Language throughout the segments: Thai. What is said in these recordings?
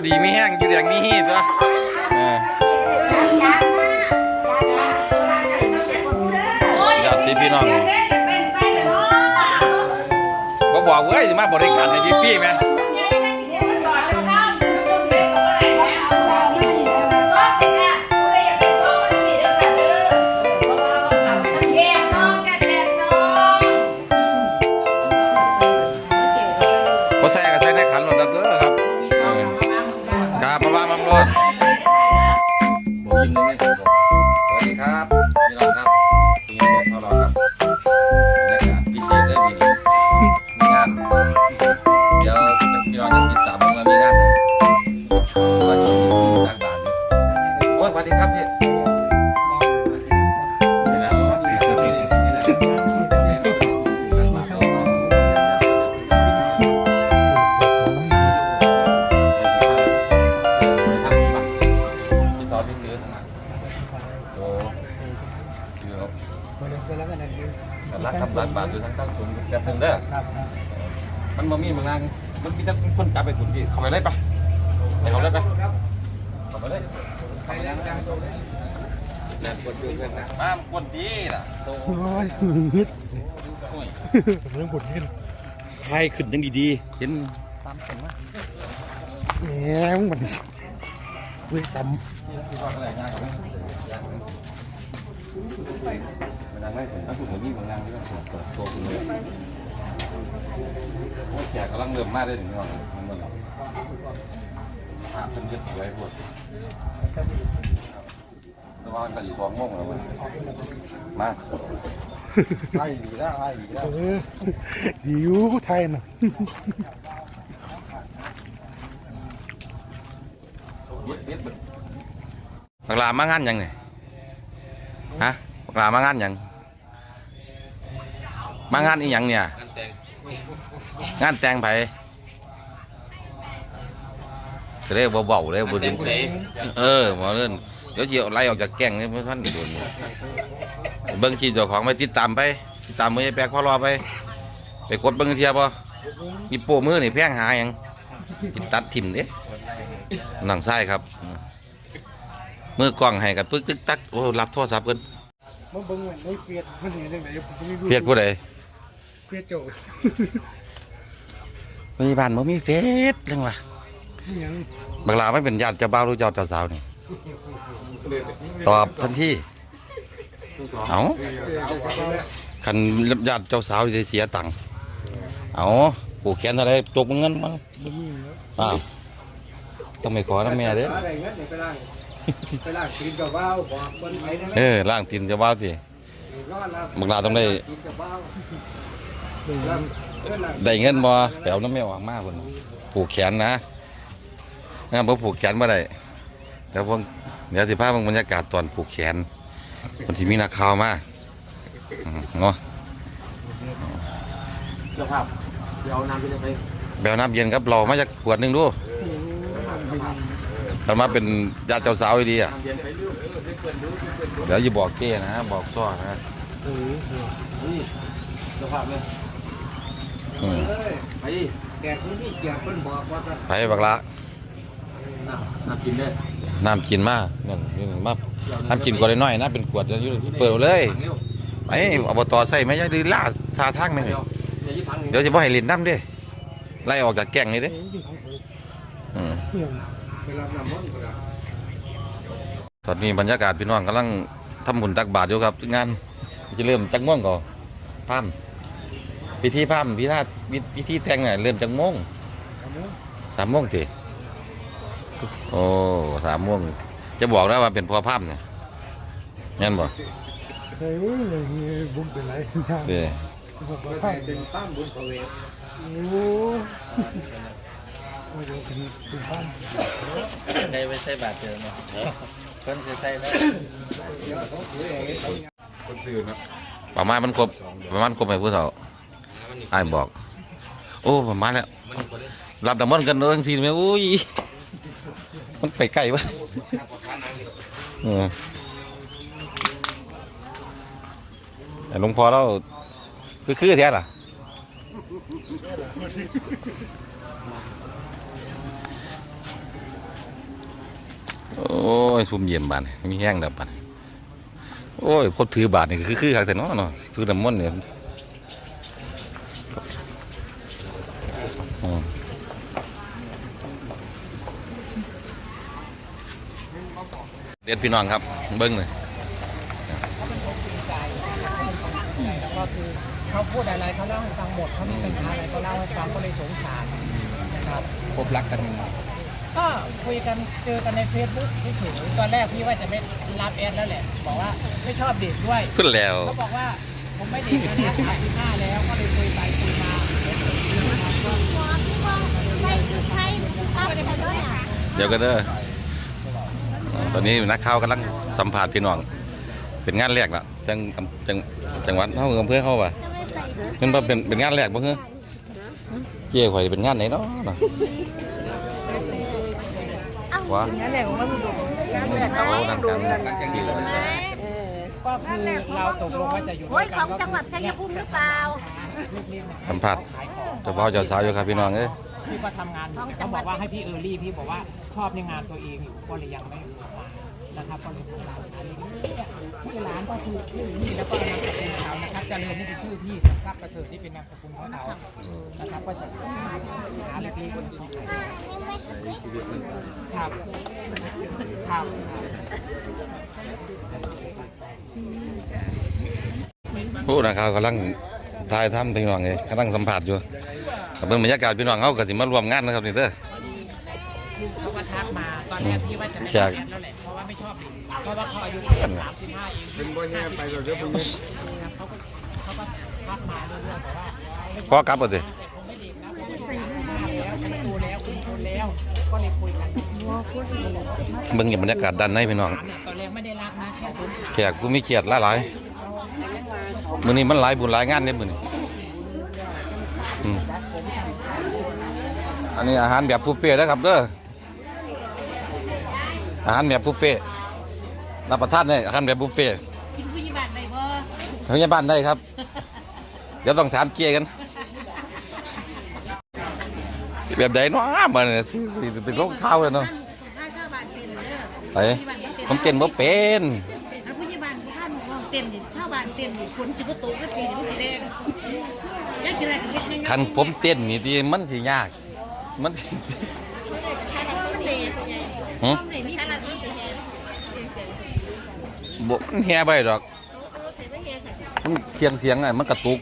อยู่ดีไม่แห้งอยู่แดงมีฮีตัวเออญาติพี่น้องบ่บอกเว้ยสิมาบริการในฟรีๆไหม เข้าไปเลยนั่นกดดูกันนะมากดดีล่ะโอ้ยฮึดโอ้ยเริ่มปวดขึ้นทายขึ้นยังดีๆ เห็นแหมมันเว้ยตที่ว่าอะไรง่ายกว่าไหมยากไหมเมืองนางไม่ถ้าคุณมีเมืองนางที่ว่าเปิดโชว์คุณเลยโอ้ยแขกกำลังเริ่มมาได้ถึงนี่หรอกมันมันภาพเป็นเยอะสวยพวด ระวังกันอยู่สองโมงแล้วเว้ยมาไล่ดีแล้วไล่ดีแล้วำเออหิวไทยน่ะบักลามางานยังเนี่ยฮะบักลามางานยังมางานอีหยังเนี่ย งานแต่งไผ ก็เลยเบาๆเลยบ่ถึงเออหมอเล่นเดี๋ยวสิเอาไล่ออกจากแก๊งนี่มันท่านโดนเบิ่งคลิปเจ้าของไปติดตามไป ติดตามมือไอ้แปลกพ่อรอไป ไปกดเบิ่งเทียบ่มีโป้มือนี่แพงหาหยังติดตัดทิ่มเด้หนังไส้ครับมือกล้องให้กันปึ๊กตึกตักโอ้รับโทรศัพท์กันมันเบิ่งในเฟียดมันเห็นยังไงผมไม่รู้เพียดผู้ใดเฟียดโจมีบ้านบ่มีเฟซเรื่องว่านี่ยัง บักลาไม่เป็นญาติเจ้าบ่าวหรือเจ้าเจ้าสาวนี่ตอบทันทีเอาคันญาติเจ้าสาวจะเสียตังค์เอาผูกแขนอะไรตกเงินมาบ่มีแล้วอ้าวต้องไม่ขอนะแม่เด้ออะไรเงี้ยเดี๋ยวไปล่างไปล่างกินกับว่าวบอกบนไหนนะเออล่างตีนเจ้าบ่าวสิรอดแล้วบักลาต้องได้กินกับว่าวล่างเพื่อนล่างได้เงินบ่แปลวน้ำแม่หวังมากคนผูกแขนนะ งั้นบ่ผูกแขนบ่ได้เดี๋ยวผมเดี๋ยวสิพาเบิ่งบรรยากาศตอนผูกแขนมันสิมีนักข่าวมาอืมเนาะเจ้าภาพเดี๋ยวเอาน้ำไปเลยไปแบวน้ำเย็นครับรอมาจากขวดหนึงดูถ้ามาเป็นญาติเจ้าสาวดีอะน้ำเย็นไปเรื่อยเดี๋ยวอย่าบอกเก้นะบอกซ้อนะเออเออนี่เจ้าภาพเลยอืมไปแกะพื้นที่เกี่ยวเพิ่นบอกว่าจะไปบักละ น้ำน้ำกินได้น้ำกินมานั่นนี่มาน้ำกินกวดน้อยๆนะเป็นขวดอยู่เปิดเอาเลยเร็วไปอบตใส่ไม่ใช่ดื้อล่าท่าทางแม่งเดี๋ยวเดี๋ยวยี่ถังเดี๋ยวจะบ่ให้เลินน้ำเด้ไล่ออกจากแก่งนี่เด้เอ้ยกินของเขาอืมเนี่ยไปรับน้ำมันต์ไปรับตอนนี้บรรยากาศพี่น้องกำลังทำบุญตักบาตรอยู่ครับงานจะเริ่มจักม่วงก่อนพามพิธีพามพิธีพิธีแต่งเนี่ยเริ่มจักม่วงทำเนาะสามโมงที โอ้สามโมงจะบอกได้ว่าเป็นพอพามเนี่ยงั้นบ่ใช่เลยบุญเป็นไรย่างเด้บอกไปว่าแต่ข้าวเป็นตั้มบุญประเวทโอ้โหเป็นเป็นบ้านใช้ไม่ใช่บาทเดิมเนาะเพิ่นจะใช้แล้วประมาณมันครบประมาณครบไหมผู้สาวไอ้ายบอก โอ้ประมาณแล้วรับดัมมอนกันเด้อจังซี่แม่อุ้ย มันไปไกลปะเออแต่หลวงพ่อเราคือคือแท้ล่ะโอ้ยซุ่มเยี่ยมบานมีแห้งดับบานโอ้ยพบถือบาทนี่คือคือคักแต่เนาะเนาะถือน้ำมันต์เนี่ยอืม เด็ดพี่น้องครับเบิ้งเลยก็คือเขาพูดอะไรเขาเล่าให้ฟังหมดเขามีปัญหาอะไรเขาเล่าให้ฟังก็เลยสงสารนะครับพบรักกันก็คุยกันเจอกันในเฟซบุ๊กเฉยๆตอนแรกพี่ว่าจะไม่รับแอดแล้วแหละบอกว่าไม่ชอบเด็กด้วยขึ้นแล้วเขาบอกว่าผมไม่เด็กแล้วนะสามสิบห้าแล้วก็เลยคุยไปคุยมาเดี๋ยวก็เด้ออ่า ตอนนี้นักข่าวกำลังสัมภาษณ์พี่น้อง เป็นงานแรกละจังจังจังหวัดเฮาอำเภอเฮาว่ะมันบ่เป็นเป็นงานแรกบ่เฮ้อเจ้ข่อยเป็นงานไหนเนาะเนาะว้านั่นแหละของมันดูโอ้นั่นกันที่เลยก็คือเราตกลงว่าจะอยู่โอ้ยของจังหวัดชัยภูมิหรือเปล่าลูกๆเนี่ยสัมภาษณ์ขายของเจ้าพ่อเจ้าสาวอยู่ครับพี่น้องเอ้ย พี่ก็ทำงานอยู่แต่เขาบอกว่าให้พี่เออร์ลี่พี่บอกว่าชอบในงานตัวเองอยู่ก็เลยยังไม่ออกมานะครับก็เลยทำงานอะไรอย่างเงี้ยชื่อร้านก็คือชื่อนี่แล้วก็นามสกุลเขานะครับเจริญนี่เป็นชื่อพี่สัมทรัพย์ประเสริฐนี่เป็นนามสกุลของเขานะครับก็จะหาเล็กๆคนที่ขายครับครับผู้นักข่าวกำลังถ่ายทำพี่น้องเอ้ยกำลังสัมภาษณ์อยู่ แต่เบิ่งบรรยากาศพี่น้องเฮาก็สิมาร่วมงานนะครับนี่เด้อ เขาก็ทักมาตอนแรกพี่ว่าจะไม่แขได้กแอดแล้วแหละเพราะว่าไม่ชอบเด็กเพราะว่าเขาอายุแค่สามสิบห้าเองเป็นบ่แห่ไปเราเด้อพวกนี้ครับเขาก็เขาก็ทักมาเรื่อยๆแต่ว่าไม่พอกลับบ่ติแต่ผมไม่เด็กนะผมไม่ได้สามสิบห้าแล้วผมโตแล้วคุณคนแล้วก็เลยคุยกันเบิ่งบรรยากาศด้านในพี่น้องถามเนี่ยตอนแรกไม่ได้รักนะแค่สงสารแขกกูมีเกียรติหลายๆมื้อนี้มันหลายบุญหลายงานเด้มื้อนี้ อันนี้อาหารแบบบุฟเฟ่ต์นะครับเด้ออาหารแบบบุฟเฟ่ต์รับประทานได้อาหารแบบบุฟเฟ่ต์กินผู้ใหญ่บ้านได้บ่ทางบ้านได้ครับ เดี๋ยวต้องถามเกียร์กัน แบบใดเนาะมันเนี่ยเป็นโรคข้าเลยเนาะถ้าชาบ้านเป็นเด้อไอ้ผมเต้นบ่เป็นถ้าผู้ใหญ่บ้านผู้ข้าหมู่ห้องเต้นนี่ชาวบ้านเต้นนี่ฝนสิบ่ตกในปีนี้มันสิแรง คันผมเต้นนี่ที่มันสิยาก มันสิใช้ความมันเด้ผู้ใหญ่หึความเด้มีขนาดนี้แต่แฮงเสียงบ่มันแฮ่ไปดอกเออเสียงไม่แฮงสักมันเคียงเสียงอะมันกระตุก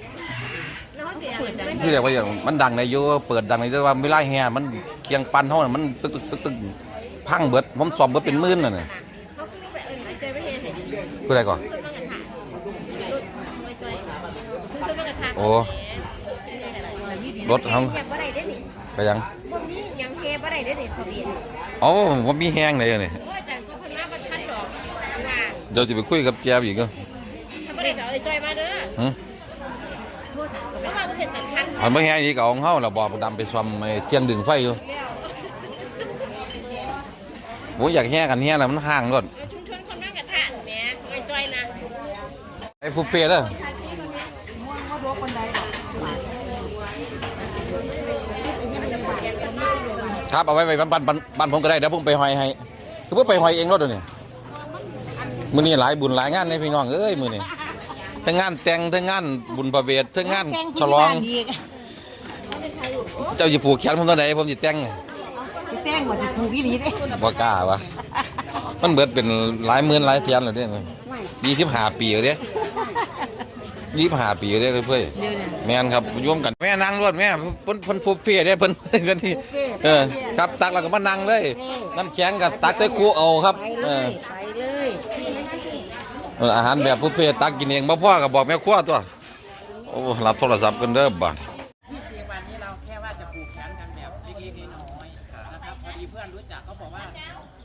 แล้วเสียงไม่ที่เรียกว่าอย่างมันดังในอยู่เปิดดังในแต่ว่าเวลาแฮ่มันเคียงปันเฮาน่ะมันตึกตึกตึกตึกพังเบิดผมซ่อมเบิดเป็นหมื่นน่ะน่ะเขาคือไปเอิ้นหายใจไม่แฮงให้ผู้ใดก่อนขึ้นมากันถ่าย รถไว้จ่อยขึ้นมากันถ่ายโอ้รถเฮาแฮบ่ได้เด้นี่ไปยังบ่มีหยังแฮบ่ได้เด้นี่พ่อเบียนเอ๋อผมมีแห้งเลยนี่โอ้อาจารย์ก็เพิ่นมาบ่ทันดอกว่าเดี๋ยวจะไปคุยกับแกอีกก็ถ้าบ่ได้ก็เอาไอ้จอยมาเด้อหึเพราะว่ามันเป็นตัดคันอันบ่แห้งอีกก็เอาของเฮาแล้วบอกดำไปซ่อมไอ้เครื่องดึงไฟอยู่ผมอยากแห้กันแห้แล้วมันห่างรถเอาชุมชนคนนั่งกระทะแหมของไอ้จอยนะไอ้ฟุเฟ่เด้อ ครับเอาไว้ไว้บ้านบ้านบ้านบ้านผมก็ได้เดี๋ยวผมไปหอยให้คือว่าไปหอยเองรถเดี๋ยวนี้มื้อนี้หลายบุญหลายงานเลยพี่น้องเอ้ยมื้อนี้ทั้งงานแต่งทั้งงานบุญประเวททั้งงานฉลอง เจ้าจะผูกแขนผมตอนไหนผมจะแต่งแต้งว่าจะผูกอีหลีเด้บ่กล้าวะมันเบิดเป็นหลายหมื่นหลายแสนแล้วเด้ยี่สิบห้าปีแล้วเด้ ยี่สิบห้าปีแล้วเด้เพื่อนแม่นครับโยมกันแม่นั่งรวดแม่เพิ่นเพิ่นฟูเฟ่เด้เพิ่นเพิ่นกันที่เออครับตักแล้วก็มานั่งเลยน้ำแข็งกับตักใส่ครูเอาครับ เออไปเลยเอออาหารแบบบุฟเฟ่ต์ตักกินเองบ่พ่อก็บอกแม่ครัวตัวโอ้รับโทรศัพท์กันเด้อบ่าดที่จริงวันนี้เราแค่ว่าจะผูกแขนกันแบบเล็กๆน้อยๆนะครับพอดีเพื่อนรู้จักเขาบอกว่า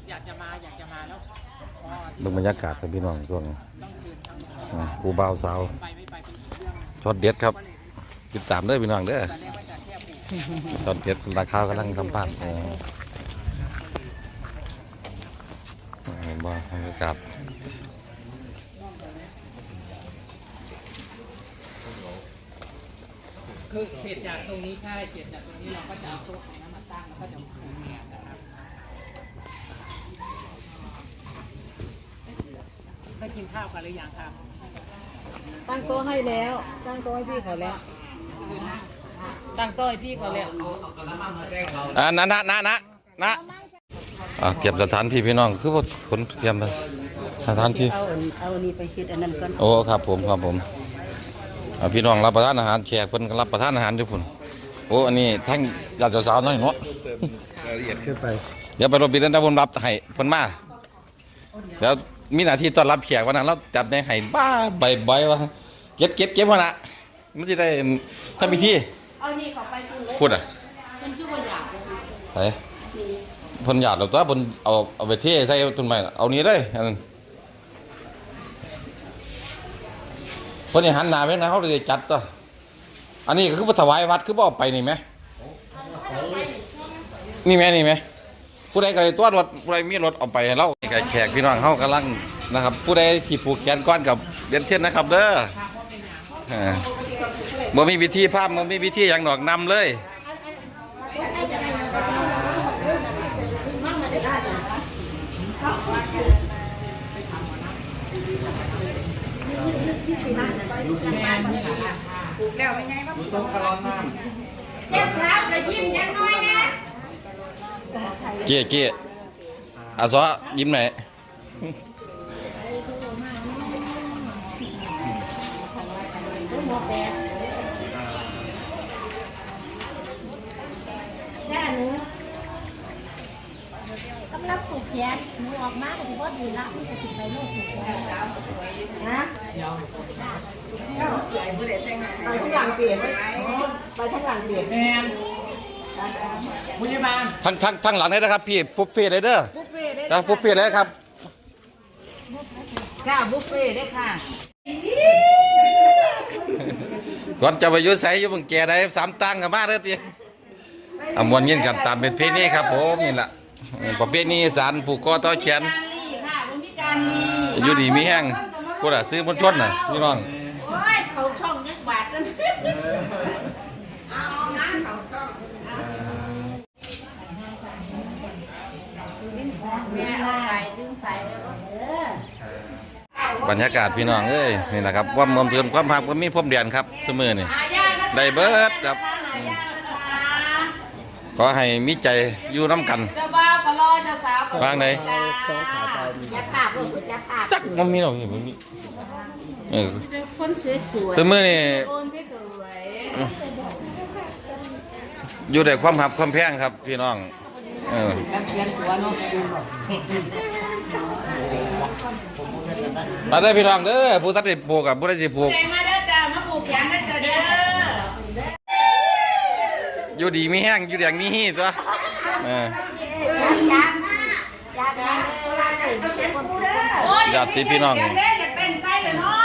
อยากจะมาอยากจะมาแล้วพอที่เบิ่งบรรยากาศครับพี่น้องช่วงต้องเชิญทางอืมผู้บ่าวสาว ช็อตเด็ดครับติดตามเด้พี่น้องเด้อตอนแรกว่าจะแค่ผูกตอนเด็ดราคากำลังสัมภาษณ์เออเห็นบ่บรรยากาศคือเสร็จจากตรงนี้ใช่เสร็จจากตรงนี้เราก็จะเอาโต๊ะนั้นมาตั้งแล้วก็จะผูกแขนนะครับกินข้าวกันหรือยังครับ ตั้งโต๊ะให้แล้ว ตั้งโต๊ะให้พี่เขาแล้ว ตั้งโต๊ะให้พี่เขาแล้วอ่านะนะนะนะนะอ่าเก็บสถานที่พี่น้องคือว่าคนเตรียมเลยสถานที่เอาอันเอาอันนี้ไปคิดอันนั้นก่อนโอ้ครับผมครับผมอ่าพี่น้องรับประทานอาหารแขกเพิ่นก็รับประทานอาหารอยู่พุ่นโอ้อันนี้ทั้งญาติสาวน้อยเนาะรายละเอียดขึ้นไป เดี๋ยวไปรถบินแล้วผมรับให้เพิ่นมาแล้ว มีหน้าที่ต้อนรับแขกวันนั้นเราจัดในให้บ้าใบใบว่าเก็บเก็บเก็บว่าน่ะมันสิได้ทำพิธีเอานี่เข้าไปคุณเลยพูดอะมันชื่อว่าอยากไปเพิ่นหยาดหรอกตัวเพิ่นเอาเอาไปเทใส่ต้นไม้น่ะเอานี้เลยอันนั้นเพิ่นสิหันหน้าไปนะเขาเลยจัดตัวอันนี้ก็คือบ่ถวายวัดคือบ่เอาไปนี่ไหมนี่ไหมนี่ไหม ผู้ใดก็ได้ตัวรถผู้ใดมีรถเอาไปให้เรานี่ก็แขกพี่น้องเฮากำลังนะครับ ผู้ใดที่ผูกแขนก้อนกับเรียนเช่นนะครับ เด้ออ่าบ่มีวิธีภาพบ่มีวิธีหยังดอกนำเลยเจ็บสาวก็ยิ้มจังน้อยนะ เกี้ยเกี้ยอาซอยิ้มหน่อยย่าหนูกำลังปลูกแขนหนูออกมาก็ถือว่าดีละมันจะติดไปโลกถูกแขนนะเดี๋ยวไปข้างหลังเตียงไปข้างหลังเตียงแมน พยาบาลทั้งทั้งทั้งหลังเลยนะครับพี่ฟุบเฟ่เลยเด้อบุฟเฟ่ต์ได้แล้วฟุบเฟ่เลยครับค่ะบุฟเฟ่ต์ได้ค่ะก่อนจะไปอยุ่ใสอยู่เบังแกได้สามตังกับมาเด้อตีอามวนเย็นกันตามเป็นเพลงนี้ครับผมนี่แหละเออประเพณีอีสารผูกคอต่อแขนการลีค่ะบุญพิการลีอยู่ดีมีแห้งกูล่ะซื้อมนชนน่ะพี่น้อง โอ้ยเขาช่องยักบาทกันเอางานเขาช่องแม่เอาไปดึงไปเออ บรรยากาศพี่น้องเอ้ยนี่แหละครับความมอมเตือนความหักความมีพรมเดียนครับเสมอนี่หายากนะคะได้เบิดครับหายากนะคะขอให้มีใจอยู่น้ำกันเจ้าบ่าวก็รอเจ้าสาวก็วางไหนจ้าอย่าปากลูกอย่าปากจักมันมีหรอกมันมีเออคนสวยเสมอนี่โอนที่สวยอยู่ในความหับความแพงครับพี่น้องเออ มาได้อพี่น้องเด้อผู้สัตว์ติผูกกับผู้ได้สิผูกใจมาเด้อจ้ามาปลูกแขนนะจ้าเด้ออยู่ดีมีแห้งอยู่แดงมีฮีตัวเออๆยักยักยักโซลาร์เลยเป็นคนพูดเด้อโอ้ยญาติพี่น้องอยากได้อยากเป็นไส้เลยเนาะ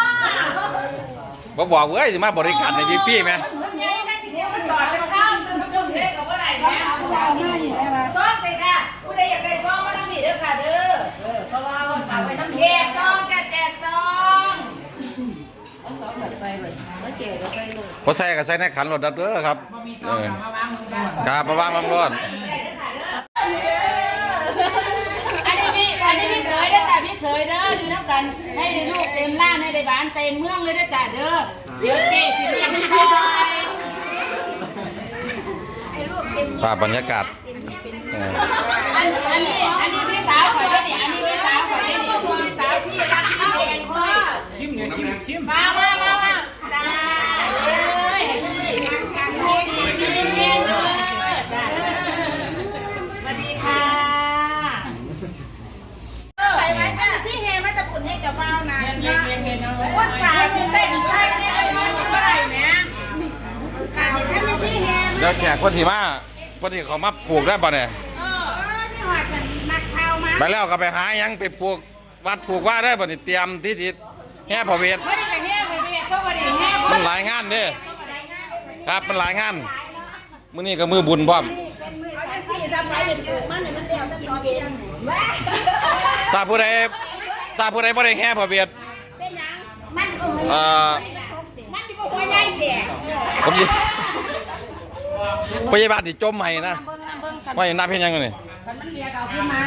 บ่บอกเว้ยสิมาบริการในฟรีๆไหมมันใหญ่แค่ทีเดียวมันตอดเป็นข้าวตึมจุ่มเด็กกับว่าไหรแม่ซองไปค่ะผู้ใดอยากได้ซองมาทำนี่เด้อค่ะเด้อเพราะว่าวันเสาร์ไปน้ำแจกซอง พอใส่ก็ใส่ในขันรถดับเด้อครับบ่มีซเอองอกับมาวางมือก่อนครับมาวางมังรถอันนี้พี่อันนี้พี่เคยเด้อจ้ะพี่เคยเด้ออยู่น้ำกันให้ลูกเต็มร้านให้ได้บ้านเต็มเมืองเลยเด้อจ้ะเด้อเดี๋ยวเจ๊สิเลี้ยงคอยภาพบรรยากาศเอออันอันนี้อันนี้พี่สาวข่อยเด้อนี่อันนี้พี่สาวข่อยเด้อนี่คือพี่สาวพี่รักพี่เองพ่อ คิมเนี่ยคิมคิมมามามามาจ้าเอ้ยให้พี่ดีดีเองเด้อจ้าสวัสดีค่ะไปไว้ถ้าที่เฮไม่ตะปุ่นให้เจ้าบ่าวนะเย็นเย็นเย็นเอาไว้ว่าสาวจะเต้นใช่ไหมไอ้น้อยมันเมื่อไหร่เนี่ยการที่ถ้าไม่ที่เฮเดี๋ยวแขกคนที่มาคนที่เขามาปลูกได้ป่ะเนี่ยเออไม่หอดกันนักข่าวมาไปแล้วก็ไปหาหยังไปปลูกวัดปลูกว่าได้ป่ะนี่เตรียมที่จิต แห่พระเวทไม่ได้กันเนี่ยดมันหลายงานเด้ครับมันหลายงานมื้อนี้ก็มือบุญพร้อมตาผู้ใดถ้าผู้ใดบ่ได้แห่พระเวทเป็นหยังมันโอ้ยเอ่อมันที่บาใหญ่แก่ผมพยาบาลที่จมใหม่นะว่าอย่างนับเพียงยังไงนี่มันเลียเอาขึ้นมา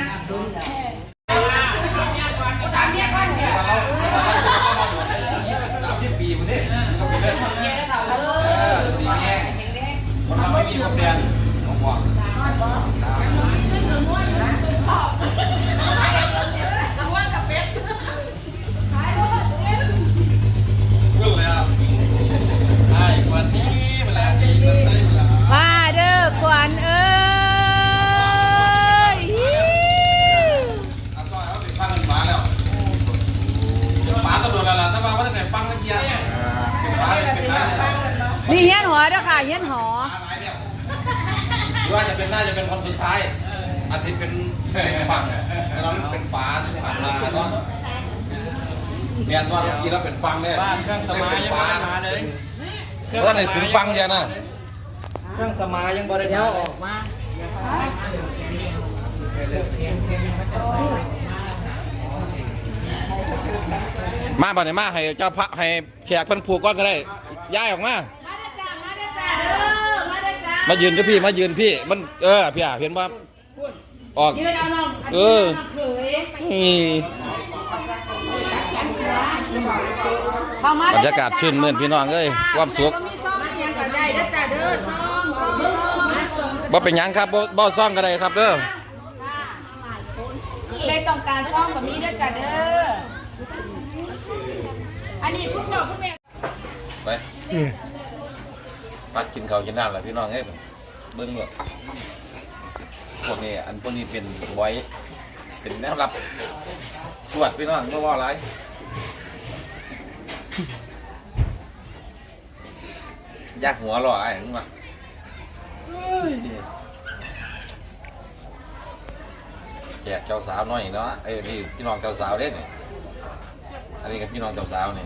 เถามเมียก่อน คนเราไม่มีความเรียนผมบอกขึ้นแล้วไอ้วันนี้เวลาดีมันได้เวลามาเด้อขวัญเอ้ยอาต้อยเขาเป็นฟังเป็นฟ้าแล้วเป็นฟ้าตำรวจแล้วล่ะแต่ว่าว่าตั้งแต่ฟังตะเกียบป้าเป็นป้าเนี่ย นี่เฮียนหอเด้อค่ะเฮียนหอ ฟ้าหลายเนี่ยหรือ ว่าจะเป็นน่าจะเป็นคนสุดท้าย อาทิตย์เป็นเป็นฝั่งแล้วนั้นเป็นฟ้าที่ผ่านมาเนาะเรียนว่าเมื่อกี้เราเป็นฟังเนี่ยบ้านเครื่องสมายยังบ่ได้มาเลยเออในถึงฟังเดียวนะเครื่องสมายยังบ่ได้เดี๋ยวมาออกมามาบ่เนี่ยมาให้เจ้าพระให้แขกเพิ่นผูกก้อนก็ได้ย้ายออกมา มาเด้อจ้ามาเด้อจ้าเด้อ มาเด้อจ้ามายืนกับพี่มายืนพี่มันเออพี่อะเห็นว่าออกยืนเอาน้องเออเขยนี่เข้ามาบรรยากาศชื่นมื่นพี่น้องเอ้ยความสุขมีซ่อมอีหยังก็ได้เด้อจ้าเด้อซ่อมซ่อมซ่อมมาซ่อมบ่เป็นหยังครับบ่บ่ซ่องก็ได้ครับเด้อได้ต้องการซ่อมกับมีเด้อจ้าเด้ออันนี้พวกเราพวกแม่ไป พักกินข้าวกินน้ำแล้วพี่น้องเอ้ยเบิ่งแบบพวกนี้อันพวกนี้เป็นไว้เป็นแนวรับตรวจพี่น้องบ่ว่าอะไรยากหัวหล่อไอ้หยังวะแจกเจ้าสาวน้อยเนาะไอ้ยนี่พี่น้องเจ้าสาวเด้นี่อันนี้กับพี่น้องเจ้าสาวนี่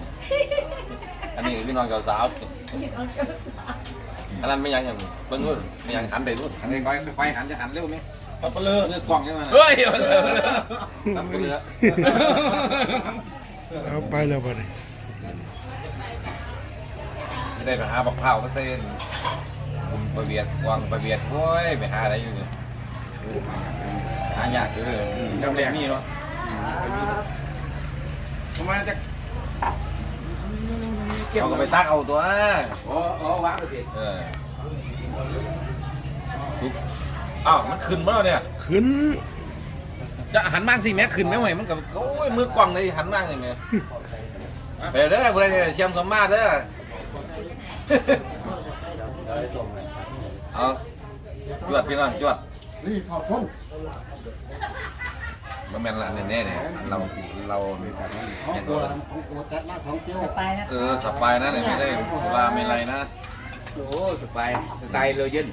อันนี้กับพี่น้องเจ้าสาว อันนั้นไม่ยังอย่างเบิ่งนู่นไม่ยังหันไปนู่นหันไปไฟหันจะหันเร็วไหมตับเปลือมือกล้องใช่ไหมเฮ้ยตับเปลือเอาไปแล้วบ่เนี่ยไม่ได้ไปหาบักเผามาเส้นผมไปเบียดวางไปเบียดโว้ยไปหาอะไรอยู่เนี่ยหายากอยู่เลยจำเรียกนี่เนาะทำไมจะ เขาก็ไปตักเอาตัวอ๋ออ๋อวางไปสิเออปุ๊บอ้าวมันขึ้นมาแล้วเนี่ย ขึ้น จะหันมากสิแม่ขึ้นไม่ไหวมันกับโอ้ยมือกล้องเลยหันมากเลยแม่ไปเด้อบุรีเชียมสมมาตรเด้อเอาจวดพี่น้องจวดนี่ขอบคุณ มันแม่นละแน่ๆเนี่ยเราเราของอย่างตัวนั้นของตัวจัดมาสองเกี๊ยวไปนะเออสบายนะเนี่ยไม่ได้สุราไม่ไรนะโอ้สบายสไตล์เลยยืน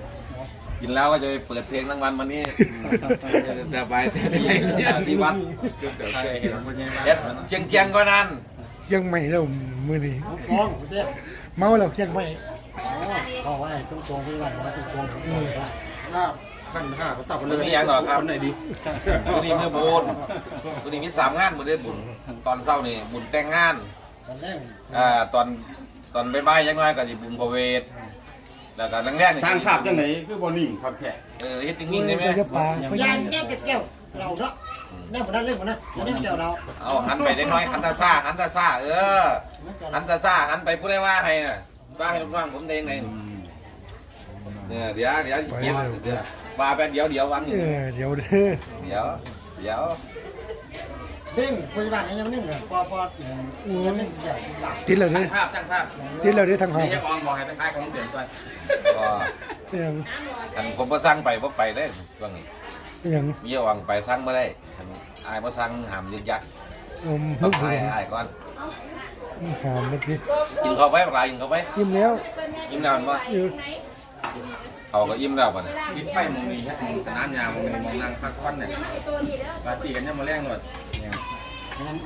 กินแล้วก็จะไปเปิดเพลงทั้งวันวันนี้สบายแต่ที่ที่วัดใช่เห็นคนยังเอ็ดเชียงเชียงก็นั่นยังไม่แล้วมื้อนี้กองเด็กเมาแล้วยังไม่เขาไว้ตรงตรงไปวันมาตรงตรงห้า พันห้าภาษามันมีอย่างหรอครับ คนไหนดีตัวนี้มือบุญตัวนี้มีสามงานมือได้บุญตอนเช้านี่บุญแต่งงานตอนแรกอ่าตอนตอนบ่ายๆยังน้อยก็สิบุญประเวทแล้วก็แรกๆนี่สร้างภาพจังไหนคือบอนิ่งครับแท้เออเฮ็ดนิ่งๆได้ไหมจะปลาพยายานนแยกแก้วเราเนาะแน่หมดนั้นเรื่องหมดนะแน่แก้วเราเอาหันไปได้น้อยหันตาซ่าหันตาซ่าเออหันตาซ่าหันไปผู้ใดว่าให้น่ะว่าให้ลูกน้องผมได้ยังไงเนี่ยเดี๋ยวเดี๋ยวเก็บเดี๋ยว ว่าไปเดี๋ยวเดี๋ยววางอยู่เออเดี๋ยวเด้อเดี๋ยวเดี๋ยวเด้งคุยบ้านยังนิ่งเลยปอปอยังนิ่งใหญ่หลับติดแล้วเด้อภาพสร้างภาพติดแล้วเด้อทางห้องนี่จะอองบอกให้ตั้งค่ายของเปลี่ยนไปก็ยังอันผมบ่สั่งไปบ่ไปได้ช่วงนี้ยังมีหวังไปสั่งบ่ได้อันอายบ่สั่งห้ามยึกยักอมต้เพิ่องงไปให้อายก่อนหามเมื่อกี้กินเข้าไปปลากินเข้าไปยิ้มแล้วอิ่มแล้วมันบ่เออ เอาก็อิ่มแล้วบ่เนี่ยวิดไฟมองนี้ครับมองสนามยางมองนี้มองนางพักควันเนี่ยปาร์ตี้กันยังมาแรงหมด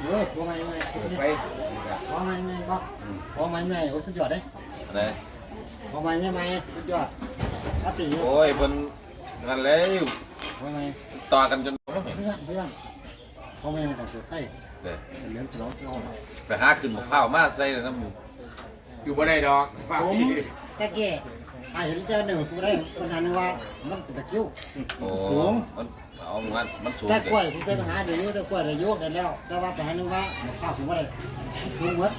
เออพอไม่ไม่ไปพอไม่ไม่บอกพอไม่ไม่โอ้สุดยอดเลยอันไหนพอไม่ไม่ไม่สุดยอดปติโอ้ยเพิ่นนั่นเลยพอไม่ต่อกันจนเพื่อนเพื่อนพอไม่ไม่ต้องเสียไฟเด้อเลี้ยงฉลองฉลองไปหาขึ้นมะพร้าวมาใส่น้ำอยู่บ่ได้ดอกสภาพผมที่ตะเกีย ไอ้เห็นเจ้าหนึ่งกูได้คนนั้นว่ามันจะตะคิ้ว โอ้สูง มันเอาเอามันมันสูงแต่กล้วยผมเคยไปหาเดี๋ยวนี้แต่กล้วยได้โยกได้แล้ว แต่ว่าไปหานึงว่าข้าวผมว่าได้สูงหมด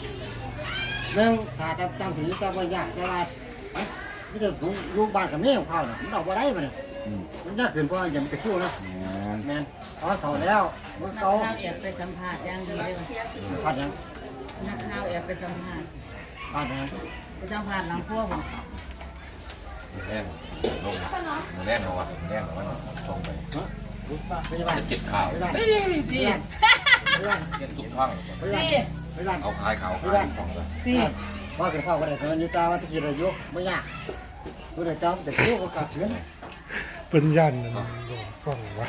หนึ่งถ้าจำจำถึงจะว่ายากแต่ว่าไม่ใช่ถุงลูกบ้านกับแม่ของเขาเนี่ยมันเอาบ่ได้มาเนี่ยมันยากเกินกว่าอย่างมันจะคิ้วนะแม่นเอาเท่าแล้วมันนักเขาข่าวแอบไปสัมภาษณ์อย่างดีเลยว่ะพัดยังนักข่าวแอบไปสัมภาษณ์พัดยังไปสัมภาษณ์หลังพวกผม แน่นลงแน่นเอาวะแน่นเอาวะตรงไปพยาบาลจะจิตข่าวพยาบาลพยาบาลพยาบทุกท่องพยาบาลพยาบาลเอาคายเขาคายของเลยว่าเป็นข้าวก็ได้เพราะมันอยู่ตาว่าตะกี้ได้ยกไม่ยากผู้ใดจำแต่คิ้วก็กลับเถือนเป็นยันนั่นกล้องวะ